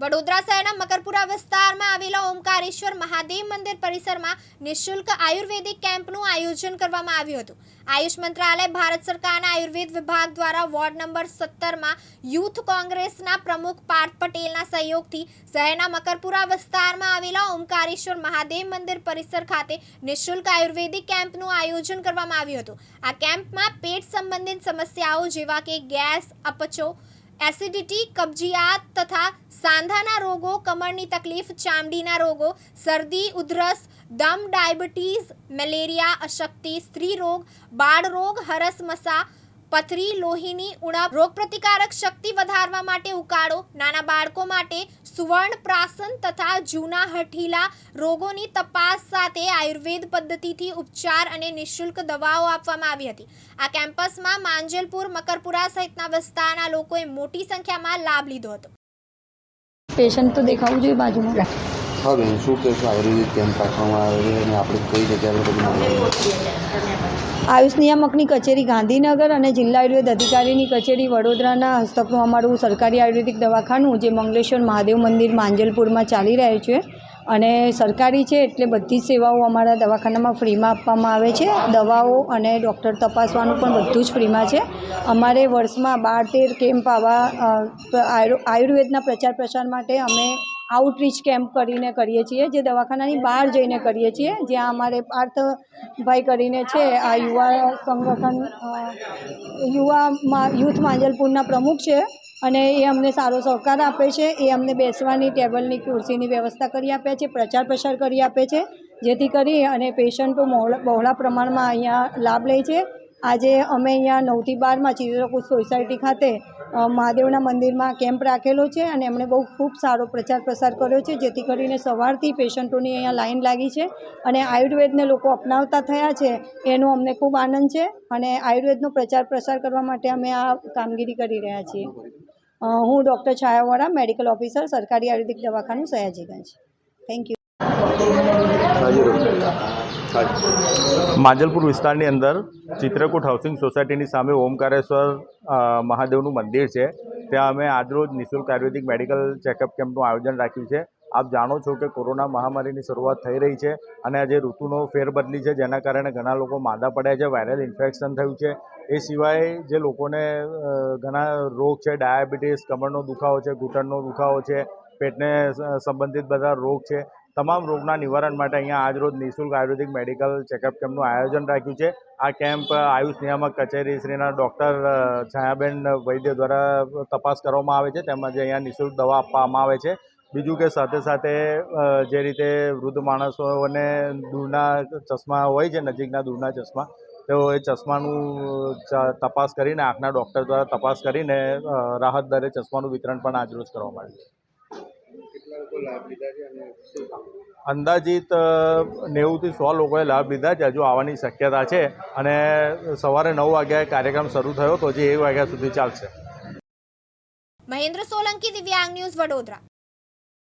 વડોદરા શહેરના મકરપુરા વિસ્તારમાં આવેલા ઓમકારેશ્વર મહાદેવ મંદિર પરિસરમાં નિઃશુલ્ક આયુર્વેદિક કેમ્પનું આયોજન કરવામાં આવ્યું હતું. આયુષ મંત્રાલય ભારત સરકારના આયુર્વેદ વિભાગ દ્વારા વોર્ડ નંબર સત્તરમાં યુથ કોંગ્રેસના પ્રમુખ પાર્થ પટેલના સહયોગથી શહેરના મકરપુરા વિસ્તારમાં આવેલા ઓમકારેશ્વર મહાદેવ મંદિર પરિસર ખાતે નિઃશુલ્ક આયુર્વેદિક કેમ્પનું આયોજન કરવામાં આવ્યું હતું. આ કેમ્પમાં પેટ સંબંધિત સમસ્યાઓ જેવા કે ગેસ, અપચો એસિડિટી કબજિયાત તથા સાંધાના રોગો કમરની તકલીફ ચામડીના રોગો શરદી ઉધરસ દમ ડાયાબિટીસ મેલેરિયા અશક્તિ સ્ત્રી રોગ બાળ રોગ હરસ મસા પથરી લોહીની ઉણપ રોગપ્રતિકારક શક્તિ વધારવા માટે ઉકાળો નાના બાળકો માટે સુવર્ણ પ્રાસન તથા જૂના હઠીલા રોગોની તપાસ સાથે આયુર્વેદ પદ્ધતિથી ઉપચાર અને નિઃશુલ્ક દવાઓ આપવામાં આવી હતી. આ કેમ્પસમાં માંજલપુર મકરપુરા સહિતના વિસ્તારના લોકોએ મોટી સંખ્યામાં લાભ લીધો હતો. પેશન્ટ તો દેખાવું જોઈએ બાજુમાં. હા બેન શું કહેશો? આયુર્વેદિક કેમ્પ રાખવામાં આવે છે અને આપણે કઈ જગ્યાએ બધું મળે આયુષ નિયામકની કચેરી ગાંધીનગર અને જિલ્લા આયુર્વેદ અધિકારીની કચેરી વડોદરાના હસ્તકનું અમારું સરકારી આયુર્વેદિક દવાખાનું જે મંગલેશ્વર મહાદેવ મંદિર માંજલપુરમાં ચાલી રહ્યું છે. અને સરકારી છે એટલે બધી જ સેવાઓ અમારા દવાખાનામાં ફ્રીમાં આપવામાં આવે છે. દવાઓ અને ડૉક્ટર તપાસવાનું પણ બધું જ ફ્રીમાં છે. અમારે વર્ષમાં બાર તેર કેમ્પ આવા આયુર્વેદના પ્રચાર પ્રસાર માટે અમે આઉટરીચ કેમ્પ કરીને કરીએ છીએ, જે દવાખાનાની બહાર જઈને કરીએ છીએ, જ્યાં અમારે પાર્થભાઈ કરીને છે, આ યુવા સંગઠન યુવામાં યુથ માંજલપુરના પ્રમુખ છે, અને એ અમને સારો સહકાર આપે છે, એ અમને બેસવાની ટેબલની ખુરશીની વ્યવસ્થા કરી આપે છે, પ્રચાર પ્રસાર કરી આપે છે, જેથી કરી અને પેશન્ટો બહોળા પ્રમાણમાં અહીંયા લાભ લે છે આજે અમે અહીંયા નવથી બારમાં ચિત્રકૂટ સોસાયટી ખાતે મહાદેવના મંદિરમાં કેમ્પ રાખેલો છે અને એમણે બહુ ખૂબ સારો પ્રચાર પ્રસાર કર્યો છે, જેથી કરીને સવારથી પેશન્ટોની અહીંયા લાઈન લાગી છે અને આયુર્વેદને લોકો અપનાવતા થયા છે, એનો અમને ખૂબ આનંદ છે અને આયુર્વેદનો પ્રચાર પ્રસાર કરવા માટે અમે આ કામગીરી કરી રહ્યા છીએ. હું ડૉક્ટર છાયાવાળા, મેડિકલ ઓફિસર, સરકારી આયુર્વેદિક દવાખાનું સયાજીગંજ. થેન્ક યુ માંજલપુર વિસ્તારની અંદર ચિત્રકૂટ હાઉસિંગ સોસાયટીની સામે ઓમકારેશ્વર મહાદેવનું મંદિર છે. ત્યાં અમે આજરોજ નિઃશુલ્ક આયુર્વેદિક મેડિકલ ચેકઅપ કેમ્પનું આયોજન રાખ્યું છે. આપ જાણો છો કે કોરોના મહામારીની શરૂઆત થઈ રહી છે અને આજે ઋતુનો ફેરબદલી છે, જેના કારણે ઘણા લોકો માંદા પડ્યા છે, વાયરલ ઇન્ફેક્શન થયું છે. એ સિવાય જે લોકોને ઘણા રોગ છે, ડાયાબિટીસ કમરનો દુખાવો છે, ઘૂંટણનો દુખાવો છે, પેટને સંબંધિત બધા રોગ છે તમામ રોગના નિવારણ માટે અહીંયા આજરોજ નિઃશુલ્ક આયુર્વેદિક મેડિકલ ચેકઅપ કેમ્પનું આયોજન રાખ્યું છે. આ કેમ્પ આયુષ નિયામક કચેરી શ્રીના ડૉક્ટર છાયાબેન વૈદ્ય દ્વારા તપાસ કરવામાં આવે છે. તેમજ અહીંયા નિઃશુલ્ક દવા આપવામાં આવે છે. બીજું કે સાથે સાથે જે રીતે વૃદ્ધ માણસોને દૂરના ચશ્મા હોય છે, નજીકના દૂરના ચશ્મા તેઓ એ ચશ્માનું તપાસ કરીને, આંખના ડૉક્ટર દ્વારા તપાસ કરીને રાહત દરે ચશ્માનું વિતરણ પણ આજરોજ કરવામાં આવ્યું અંદાજિત નેવુંથી સો લોકોએ લાભ લીધા છે. હજુ આવવાની શક્યતા છે અને સવારે નવ વાગ્યાએ કાર્યક્રમ શરૂ થયો તો જે એક વાગ્યા સુધી ચાલશે. મહેન્દ્ર સોલંકી દિવ્યાંગ ન્યૂઝ વડોદરા.